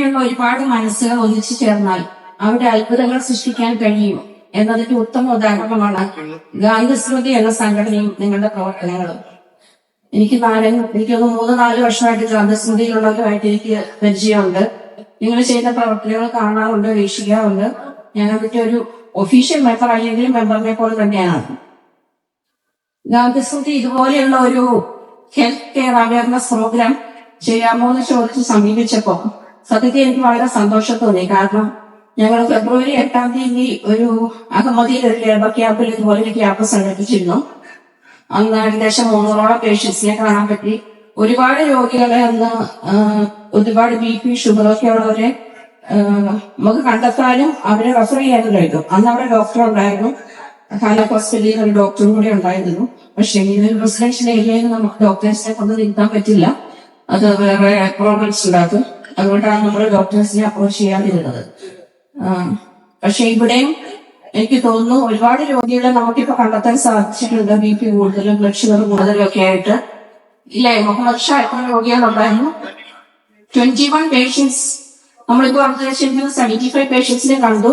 ഇങ്ങനെയുള്ള ഒരുപാട് മനസ്സുകൾ ഒന്നിച്ചു ചേർന്നാൽ അവിടെ അത്ഭുതങ്ങൾ സൃഷ്ടിക്കാൻ കഴിയും എന്നതിന്റെ ഉത്തമ ഉദാഹരണമാണ് ഗാന്ധിസ്മൃതി എന്ന സംഘടനയും നിങ്ങളുടെ പ്രവർത്തനങ്ങളും. എനിക്ക് നാല് എനിക്കൊന്ന് മൂന്ന് നാല് വർഷമായിട്ട് ഗാന്ധിസ്മൃതിയിലുള്ളവരുമായിട്ട് എനിക്ക് പരിചയമുണ്ട്. നിങ്ങൾ ചെയ്യുന്ന പ്രവർത്തനങ്ങൾ കാണാറുണ്ട് വീക്ഷിക്കാറുണ്ട്. ഞാൻ ഒരു ഒഫീഷ്യൽ മെമ്പർ അല്ലെങ്കിൽ മെമ്പറിനെ പോലെ തന്നെയാണ്. ഗാന്ധിസ്മൃതി ഇതുപോലെയുള്ള ഒരു ഹെൽത്ത് കെയർ അവയർനെസ് പ്രോഗ്രാം ചെയ്യാമോ എന്ന് ചോദിച്ച് സമീപിച്ചപ്പോ സത്യത്തിൽ എനിക്ക് വളരെ സന്തോഷം തോന്നി. കാരണം ഞങ്ങൾ ഫെബ്രുവരി എട്ടാം തീയതി ഒരു അഹമ്മദിയിൽ ഒരു ലേബർ ക്യാമ്പിൽ ഇതുപോലെ ഒരു ക്യാമ്പ് സംഘടിപ്പിച്ചിരുന്നു. അന്ന് ഏകദേശം മുന്നൂറോളം പേഷ്യൻസിനെ കാണാൻ പറ്റി. ഒരുപാട് രോഗികളെ അന്ന് ഒരുപാട് ബി പി ഷുഗറൊക്കെ ഉള്ളവരെ നമുക്ക് കണ്ടെത്താനും അവരെ റെഫർ ചെയ്യാനും കഴിഞ്ഞു അന്ന് അവിടെ ഡോക്ടർ ഉണ്ടായിരുന്നു. ഹാല ഹോസ്പിറ്റലിൽ ഒരു ഡോക്ടറും കൂടെ ഉണ്ടായിരുന്നു. പക്ഷെ ഒരു റെസിഡൻഷ്യൽ ഏരിയയിൽ നമുക്ക് ഡോക്ടേഴ്സിനെ കൊണ്ട് നിർത്താൻ പറ്റില്ല. അത് വേറെ പ്രോബ്ലംസ് ഉണ്ടാക്കും അതുകൊണ്ടാണ് നമ്മൾ ഡോക്ടേഴ്സിനെ അപ്രോച്ച് ചെയ്യാതിരുന്നത്. പക്ഷെ ഇവിടെയും എനിക്ക് തോന്നുന്നു ഒരുപാട് രോഗികളെ നമുക്കിപ്പോ കണ്ടെത്താൻ സാധിച്ചിട്ടുണ്ട്. ബി പി കൂടുതലും ബ്ലഡ് ഷുഗർ കൂടുതലും ഒക്കെ ആയിട്ട്. ഇല്ലേ? മുഹമ്മദ് ഷാ എത്ര രോഗികളുണ്ടായിരുന്നു? ട്വന്റി വൺ പേഷ്യൻസ് നമ്മളിപ്പോ അന്തരീക്ഷിക്കുന്ന സെവന്റി ഫൈവ് പേഷ്യൻസിനെ കണ്ടു.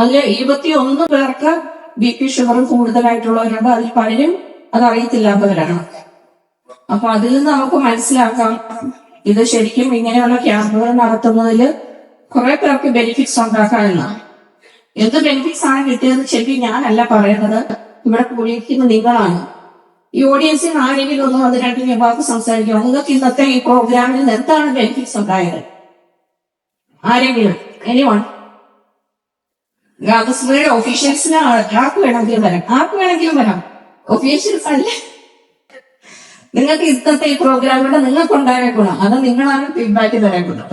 അതിൽ ഇരുപത്തി ഒന്ന് പേർക്ക് ബി പി ഷുഗറും കൂടുതലായിട്ടുള്ളവരുണ്ട്. അതിൽ പലരും അത് അറിയത്തില്ലാത്തവരാണ്. അപ്പൊ അതിൽ നിന്ന് നമുക്ക് മനസ്സിലാക്കാം. ഇത് ശരിക്കും ഇങ്ങനെയുള്ള ക്യാമ്പുകൾ നടത്തുന്നതിൽ കുറെ പേർക്ക് ബെനിഫിറ്റ്സ് ഉണ്ടാക്കാമെന്നാണ് എന്ത് ബെനിഫിറ്റ്സ് ആണ് കിട്ടിയതെന്ന് ശരിക്കും ഞാനല്ല പറയുന്നത്. ഇവിടെ കൂടിയിരിക്കുന്ന നിങ്ങളാണ്. ഈ ഓഡിയൻസിൽ ആരെങ്കിലും ഒന്ന് അത് രണ്ട് വിഭാഗം സംസാരിക്കുക. നിങ്ങൾക്ക് ഇന്നത്തെ ഈ പ്രോഗ്രാമിൽ നിന്ന് എന്താണ് ബെനിഫിറ്റ്സ് ഉണ്ടായത്? ആരെങ്കിലും? എനിവൺ ഗാന്ധസ്മൃതിയുടെ ഒഫീഷ്യൽസിന് ആർക്ക് വേണമെങ്കിലും വരാം? ആർക്ക് വേണമെങ്കിലും വരാം? ഒഫീഷ്യൽസ് അല്ലേ? നിങ്ങൾക്ക് ഇന്നത്തെ ഈ പ്രോഗ്രാമിലൂടെ നിങ്ങൾക്ക് ഉണ്ടായ ഗുണം. അത് നിങ്ങളാണ് ഫീഡ്ബാക്ക് തരാൻ ഗുണം.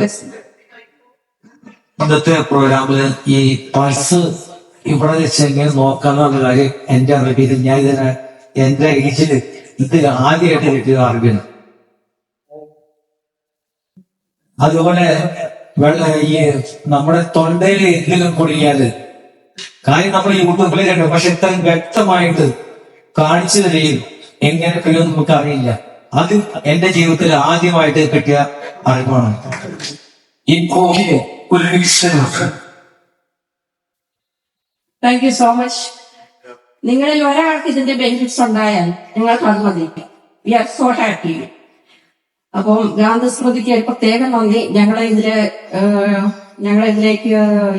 ഇന്നത്തെ പ്രോഗ്രാമിൽ ഈ പൾസ് ഇവിടെ വെച്ച് എങ്ങനെ നോക്കാന്നുള്ള കാര്യം എന്റെ അറിവിൽ ഞാൻ ഇതിനെ എന്റെ ഏജിൽ ഇത് ആദ്യമായിട്ട് കിട്ടിയ അറിവിന്. അതുപോലെ ഈ നമ്മുടെ തൊണ്ടയിൽ എന്തെങ്കിലും കുടുങ്ങിയാൽ കാര്യം നമ്മൾ യൂട്യൂബിൽ കണ്ടു. പക്ഷെ ഇത്രയും വ്യക്തമായിട്ട് കാണിച്ചു തരികയും എങ്ങനെ കഴിയുമെന്ന് നമുക്ക് അറിയില്ല അത് എന്റെ ജീവിതത്തിൽ ആദ്യമായിട്ട് കിട്ടിയ അറിവാണ്. ഈ ഒരു. താങ്ക് യു സോ മച്ച് നിങ്ങളിൽ ഒരാൾക്ക് ഇതിന്റെ ബെനിഫിറ്റ്സ് ഉണ്ടായാൽ നിങ്ങൾക്ക് അത് മതി. വി ആർ സോ ഹാപ്പി അപ്പം ഗാന്ധിസ്മൃതിക്ക് പ്രത്യേകം നന്ദി. ഞങ്ങളെ ഇതിൽ ഞങ്ങളെ ഇതിലേക്ക്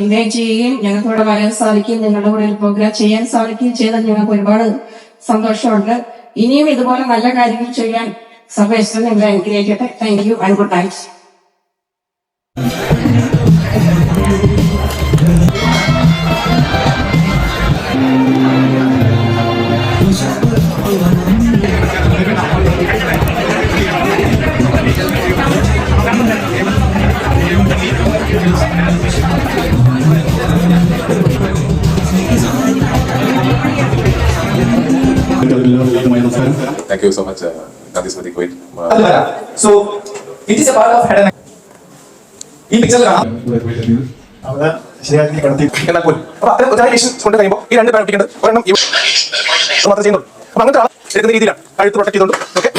ഇൻവൈറ്റ് ചെയ്യുകയും ഞങ്ങൾക്ക് ഇവിടെ വരാൻ സാധിക്കുകയും നിങ്ങളുടെ കൂടെ ഒരു പ്രോഗ്രാം ചെയ്യാൻ സാധിക്കുകയും ചെയ്താൽ ഞങ്ങൾക്ക് ഒരുപാട് സന്തോഷമുണ്ട്. ഇനിയും ഇതുപോലെ നല്ല കാര്യങ്ങൾ ചെയ്യാൻ സർവേശ്വരൻ നിങ്ങളെ അനുഗ്രഹിക്കട്ടെ thank you and good night Thank you so much, uh, Gandhi Smriti Kuwait. Uh, so, it so it part a part of head ഈ പിക്ചറിൽ കാണാം. എന്നാൽ പോലും. അപ്പൊ അത്തരം ഒരു കൊണ്ട് കഴിയുമ്പോൾ ഈ രണ്ട് പ്രവർത്തിക്കേണ്ടത് ഒരെണ്ണം മാത്രം ചെയ്യുന്നുള്ളൂ. അപ്പൊ അങ്ങനത്തെ ആൾ എടുക്കുന്ന രീതിയിലാണ്. കഴുത്ത് പ്രൊട്ടക്ട് ചെയ്തുകൊണ്ട്. ഓക്കെ